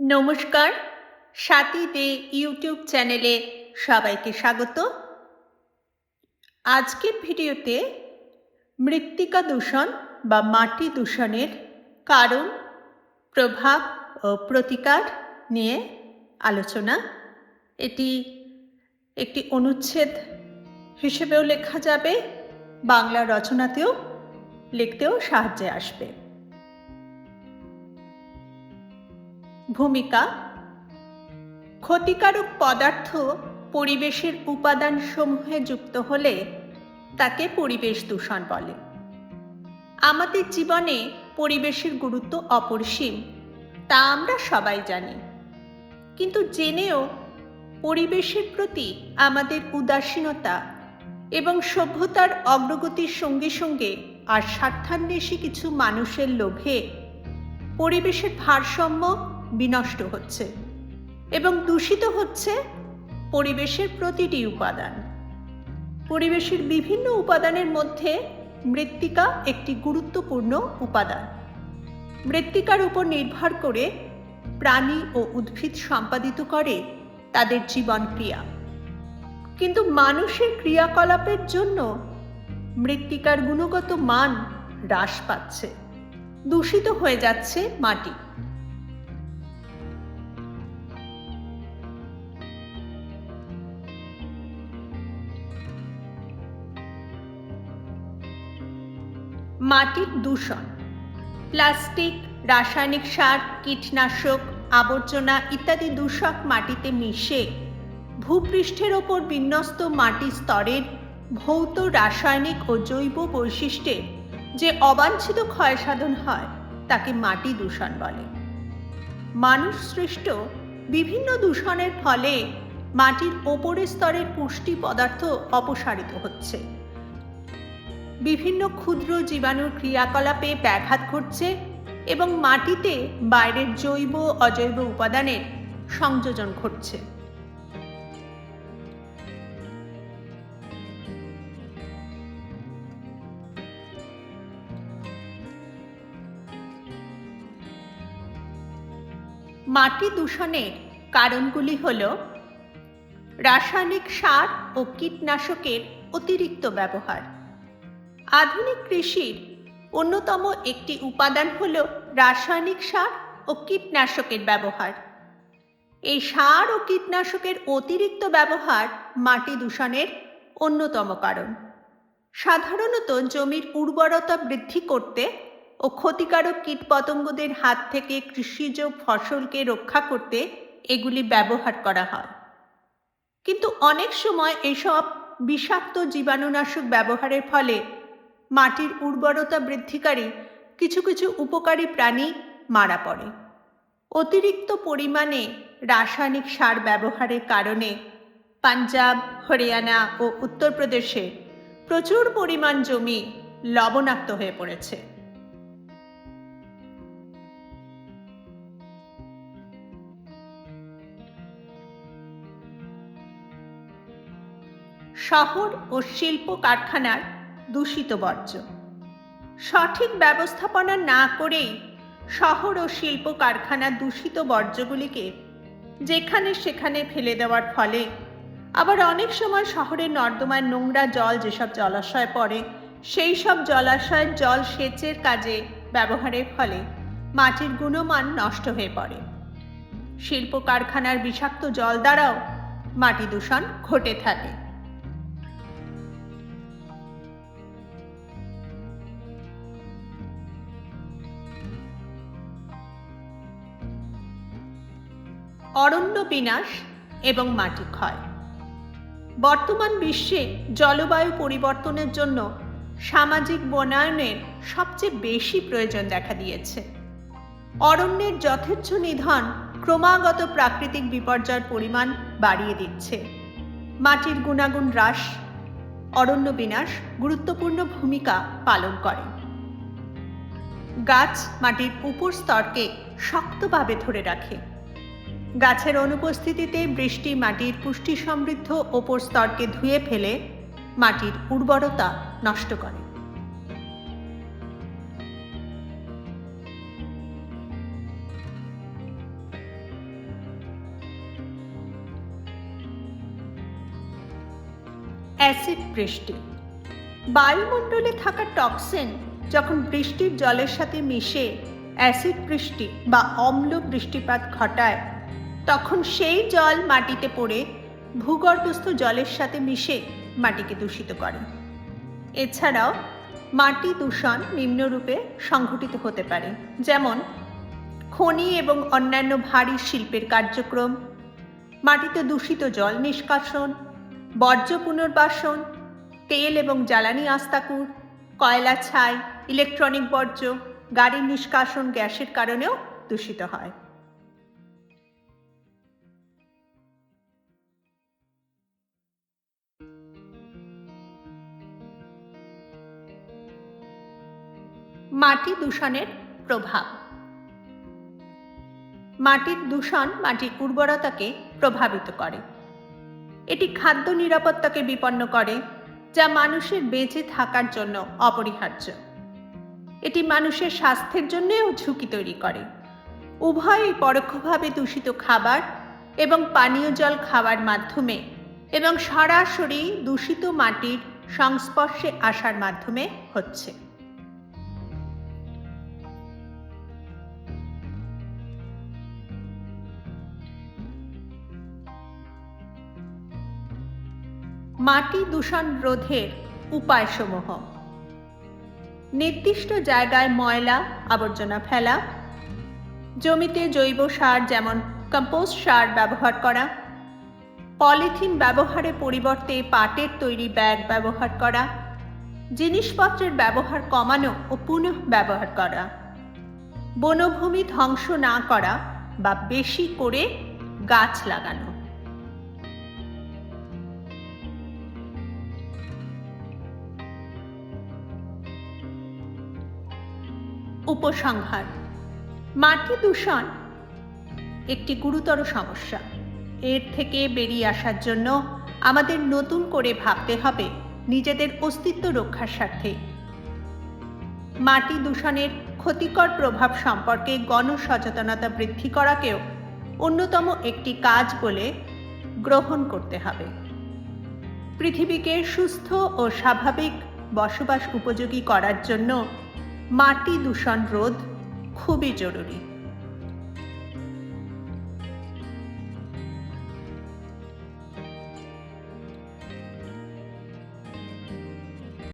নমস্কার, সাথী দে ইউটিউব চ্যানেলে সবাইকে স্বাগত। আজকের ভিডিওতে মৃত্তিকা দূষণ বা মাটি দূষণের কারণ, প্রভাব ও প্রতিকার নিয়ে আলোচনা। এটি একটি অনুচ্ছেদ হিসেবেও লেখা যাবে, বাংলা রচনাতেও লিখতেও সাহায্যে আসবে। ভূমিকা, ক্ষতিকারক পদার্থ পরিবেশের উপাদানসমূহে যুক্ত হলে তাকে পরিবেশ দূষণ বলে। আমাদের জীবনে পরিবেশের গুরুত্ব অপরিসীম, তা আমরা সবাই জানি। কিন্তু জেনেও পরিবেশের প্রতি আমাদের উদাসীনতা এবং সভ্যতার অগ্রগতির সঙ্গে সঙ্গে আর স্বার্থান্বেষী কিছু মানুষের লোভে পরিবেশের ভারসাম্য বিনষ্ট হচ্ছে এবং দূষিত হচ্ছে পরিবেশের প্রতিটি উপাদান। পরিবেশের বিভিন্ন উপাদানের মধ্যে মৃত্তিকা একটি গুরুত্বপূর্ণ উপাদান। মৃত্তিকার উপর নির্ভর করে প্রাণী ও উদ্ভিদ সম্পাদিত করে তাদের জীবন ক্রিয়া কিন্তু মানুষের ক্রিয়াকলাপের জন্য মৃত্তিকার গুণগত মান হ্রাস পাচ্ছে, দূষিত হয়ে যাচ্ছে মাটি। মাটির দূষণ। প্লাস্টিক, রাসায়নিক সার, কীটনাশক, আবর্জনা ইত্যাদি দূষক মাটিতে মিশে ভূপৃষ্ঠের ওপর বিন্যস্ত মাটি স্তরের ভৌত, রাসায়নিক ও জৈব বৈশিষ্ট্যে যে অবাঞ্ছিত ক্ষয়সাধন হয়, তাকে মাটি দূষণ বলে। মানুষ সৃষ্ট বিভিন্ন দূষণের ফলে মাটির ওপরের স্তরের পুষ্টি পদার্থ অপসারিত হচ্ছে। বিভিন্ন ক্ষুদ্র জীবাণুর ক্রিয়াকলাপে ব্যাঘাত ঘটছে এবং মাটিতে বাইরের জৈব অজৈব উপাদানের সংযোজন ঘটছে। মাটি দূষণের কারণগুলি হল রাসায়নিক সার ও কীটনাশকের অতিরিক্ত ব্যবহার। আধুনিক কৃষির অন্যতম একটি উপাদান হল রাসায়নিক সার ও কীটনাশকের ব্যবহার। এই সার ও কীটনাশকের অতিরিক্ত ব্যবহার মাটি দূষণের অন্যতম কারণ। সাধারণত জমির উর্বরতা বৃদ্ধি করতে ও ক্ষতিকারক কীটপতঙ্গদের হাত থেকে কৃষিজ ফসলকে রক্ষা করতে এগুলি ব্যবহার করা হয়। কিন্তু অনেক সময় এসব বিষাক্ত জীবাণুনাশক ব্যবহারের ফলে মাটির উর্বরতা বৃদ্ধিকারী কিছু কিছু উপকারী প্রাণী মারা পড়ে। অতিরিক্ত পরিমাণে রাসায়নিক সার ব্যবহারের কারণে পাঞ্জাব, হরিয়ানা ও উত্তরপ্রদেশে প্রচুর পরিমাণ জমি লবণাক্ত হয়ে পড়েছে। শহর ও শিল্প কারখানার দূষিত বর্জ্য। সঠিক ব্যবস্থাপনা না করেই শহর ও শিল্প কারখানার দূষিত বর্জ্যগুলিকে যেখানে সেখানে ফেলে দেওয়ার ফলে আবার অনেক সময় শহরের নর্দমায় নোংরা জল যেসব জলাশয় পড়ে, সেই সব জলাশয়ের জল সেচের কাজে ব্যবহারের ফলে মাটির গুণমান নষ্ট হয়ে পড়ে। শিল্প কারখানার বিষাক্ত জল দ্বারাও মাটি দূষণ ঘটে থাকে। অরণ্য বিনাশ এবং মাটি ক্ষয়। বর্তমান বিশ্বে জলবায়ু পরিবর্তনের জন্য সামাজিক বনায়নের সবচেয়ে বেশি প্রয়োজন দেখা দিয়েছে। অরণ্যের যথেচ্ছ নিধন ক্রমাগত প্রাকৃতিক বিপর্যয়ের পরিমাণ বাড়িয়ে দিচ্ছে। মাটির গুণাগুণ হ্রাস, অরণ্য বিনাশ গুরুত্বপূর্ণ ভূমিকা পালন করে। গাছ মাটির উপর স্তরকে শক্তভাবে ধরে রাখে। গাছের অনুপস্থিতিতে বৃষ্টি মাটির পুষ্টি সমৃদ্ধ ওপর স্তরকে ধুয়ে ফেলে মাটির উর্বরতা নষ্ট করে। অ্যাসিড বৃষ্টি। বায়ুমণ্ডলে থাকা টক্সিন যখন বৃষ্টির জলের সাথে মিশে, অ্যাসিড বৃষ্টি বা অম্ল বৃষ্টিপাত ঘটায় তখন সেই জল মাটিতে পড়ে ভূগর্ভস্থ জলের সাথে মিশে মাটিকে দূষিত করে। এছাড়াও মাটি দূষণ নিম্নরূপে সংঘটিত হতে পারে, যেমন খনি এবং অন্যান্য ভারী শিল্পের কার্যক্রম, মাটিতে দূষিত জল নিষ্কাশন, বর্জ্য পুনর্বাসন, তেল এবং জ্বালানি আস্তাকুর, কয়লা ছাই, ইলেকট্রনিক বর্জ্য, গাড়ির নিষ্কাশন গ্যাসের কারণেও দূষিত হয়। মাটি দূষণের প্রভাব। মাটির দূষণ মাটির উর্বরতাকে প্রভাবিত করে। এটি খাদ্য নিরাপত্তাকে বিপন্ন করে, যা মানুষের বেঁচে থাকার জন্য অপরিহার্য। এটি মানুষের স্বাস্থ্যের জন্যও ঝুঁকি তৈরি করে। উভয়ই পরোক্ষভাবে দূষিত খাবার এবং পানীয় জল খাওয়ার মাধ্যমে এবং সরাসরি দূষিত মাটির সংস্পর্শে আসার মাধ্যমে হচ্ছে। মাটি দূষণ রোধের উপায়সমূহ। নির্দিষ্ট জায়গায় ময়লা, আবর্জনা ফেলা, জমিতে জৈব সার যেমন কম্পোস্ট সার ব্যবহার করা, পলিথিন ব্যবহারের পরিবর্তে পাটের তৈরি ব্যাগ ব্যবহার করা, জিনিসপত্রের ব্যবহার কমানো ও পুনঃ ব্যবহার করা, বনভূমি ধ্বংস না করা বা বেশি করে গাছ লাগানো। উপসংহার। মাটি দূষণ একটি গুরুতর সমস্যা। এর থেকে বেরিয়ে আসার জন্য আমাদের নতুন করে ভাবতে হবে নিজেদের অস্তিত্ব রক্ষার স্বার্থে। মাটি দূষণের ক্ষতিকর প্রভাব সম্পর্কে গণসচেতনতা বৃদ্ধি করাকেও অন্যতম একটি কাজ বলে গ্রহণ করতে হবে। পৃথিবীকে সুস্থ ও স্বাভাবিক বসবাস উপযোগী করার জন্য মাটি দূষণ রোধ খুবই জরুরি।